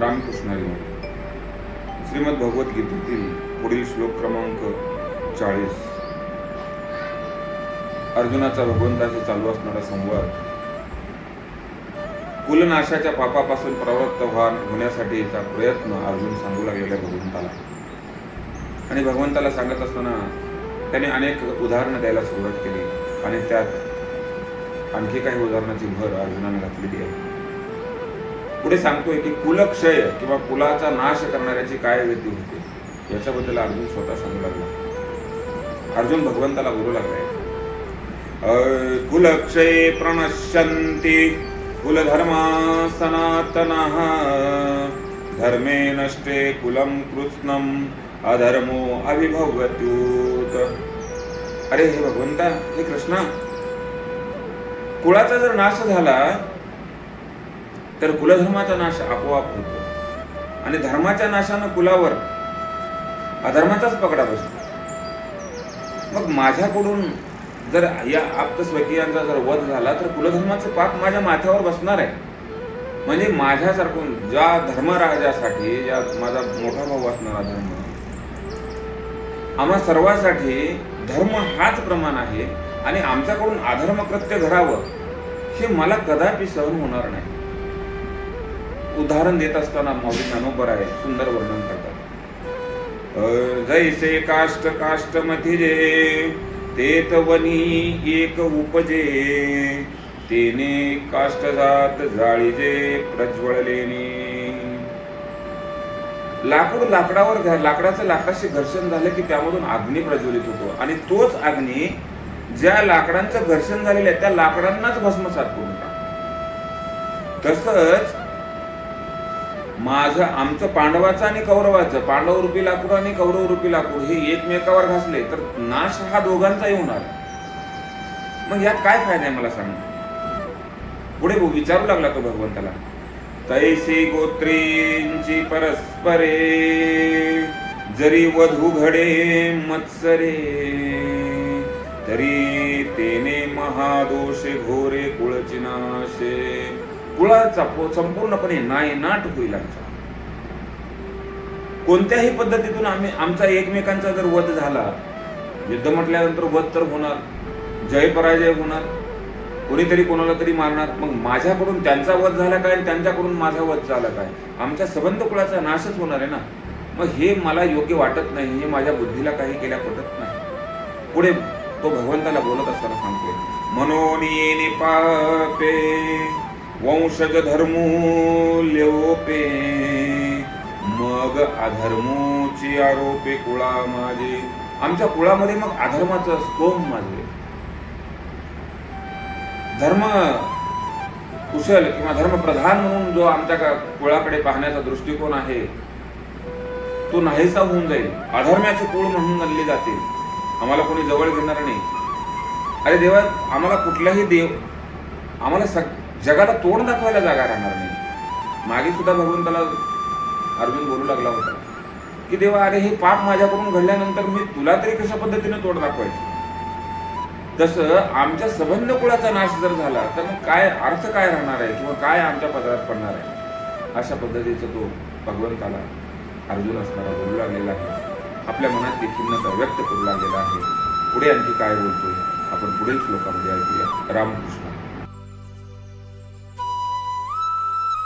रामकृष्ण श्रीमद भगवद्गीतेतील पुढील श्लोक क्रमांक चाळीस. अर्जुनाचा भगवंताशी चालू असणारा संवाद. कुलनाशाच्या पापापासून प्रवृत्त व्हा होण्यासाठीचा प्रयत्न अर्जुन सांगू लागलेल्या भगवंताला. आणि भगवंताला सांगत असताना त्याने अनेक उदाहरणं द्यायला सुरुवात केली. आणि त्यात आणखी काही उदाहरणाची भर अर्जुनाने घातलेली आहे. पुढे सांगतोय की कुलक्षय किंवा कुलाचा नाश करणाऱ्याची काय गती होते? याच्याबद्दल अर्जुन स्वतः सांगू लागला. अर्जुन भगवंताला बोलू लागलाय. कुलक्षय प्रणश्यंती कुलधर्मा सनातनः धर्मे नष्टे कुलम कृत्स्नम् अधर्मो अभिभवत्यूत अरे हे भगवंता हे कृष्णा कुळाचा जर नाश झाला तर कुलधर्माचा नाश आपोआप होतो. आणि धर्माच्या नाशानं कुलावर अधर्माचाच पकडा बसतो. मग माझ्याकडून जर या आप्त स्वकीयांचा जर वध झाला तर कुलधर्माचं पाप माझ्या माथ्यावर बसणार आहे. म्हणजे माझ्यासारखून ज्या धर्मराजासाठी ज्या माझा मोठा भाऊ असणारा धर्म आम्हा सर्वांसाठी धर्म हाच प्रमाण आहे आणि आमच्याकडून अधर्म कृत्य घडावं हे मला कदापि सहन होणार नाही. उदाहरण देत असताना माऊली ज्ञानोबर आहे सुंदर वर्णन करतात. जैसे काष्ट काष्ट मथिजे तेत वनी एक उपजे तेने काष्ट जात जाळीजे प्रज्वळलेने लाकूड लाकडावर लाकडाचं लाकडाशी घर्षण झालं की त्यामधून अग्नी प्रज्वलित होतो. आणि तोच अग्नी ज्या लाकडांचं घर्षण झालेलं आहे त्या लाकडांनाच भस्मसात करून टाकतो. तसंच माझं आमचं पांडवाचं आणि कौरवाचं पांडव रूपी लाकूड आणि कौरव रूपी लाकूड हे एकमेकावर घासले तर नाश हा दोघांचाही होणार मग यात काय फायदा आहे मला सांग? पुढे विचारू लागला तो भगवंताला. तैसे गोत्रेंची परस्परे जरी वधू घडे मत्सरे तरी तेने महादोषे घोरे कुळचिनाशे. कुळाचा संपूर्णपणे नायनाट होईल आमचा. कोणत्याही पद्धतीतून आम्ही आमचा एकमेकांचा जर वध झाला युद्ध म्हटल्यानंतर वध तर होणार जय पराजय होणार कोणीतरी कोणाला तरी मारणार मग माझ्याकडून त्यांचा वध झाला काय आणि त्यांच्याकडून माझा वध झाला काय? आमच्या सबंध कुळाचा नाशच होणार आहे ना? मग हे मला योग्य वाटत नाही हे माझ्या बुद्धीला काही केल्या पटत नाही. पुढे तो भगवंताला बोलत असताना सांगतोय म्हणून पापे वंशज धर्मूल्योपे मग अधर्मोची आरोपे कुळा माझे. आमच्या कुळामध्ये मग अधर्माचं स्तोम माझे धर्म कुशल किंवा धर्मप्रधान म्हणून जो आमच्या कुळाकडे पाहण्याचा दृष्टिकोन आहे तो नाहीसा होऊन जाईल. अधर्म्याचे कुळ म्हणून गणले जातील आम्हाला कोणी जवळ घेणार नाही. अरे देवा आम्हाला कुठलाही देव आम्हाला सग जगाला तोंड दाखवायला जागा राहणार नाही. मागे सुद्धा भगवंताला अर्जुन बोलू लागला होता की देवा अरे हे पाप माझ्याकडून घडल्यानंतर मी तुला तरी कशा पद्धतीने तोंड दाखवायचं? तसं आमच्या सबंध कुळाचा नाश जर झाला तर मग काय अर्थ काय राहणार आहे किंवा काय आमच्या पदरात पडणार आहे? अशा पद्धतीचं तो भगवंताला अर्जुन असणारा बोलू लागलेला आहे. आपल्या मनात ती खिन्नता व्यक्त करू लागलेला आहे. पुढे आणखी काय बोलतोय? आपण पुढील श्लोकामध्ये ऐकूया. रामकृष्ण.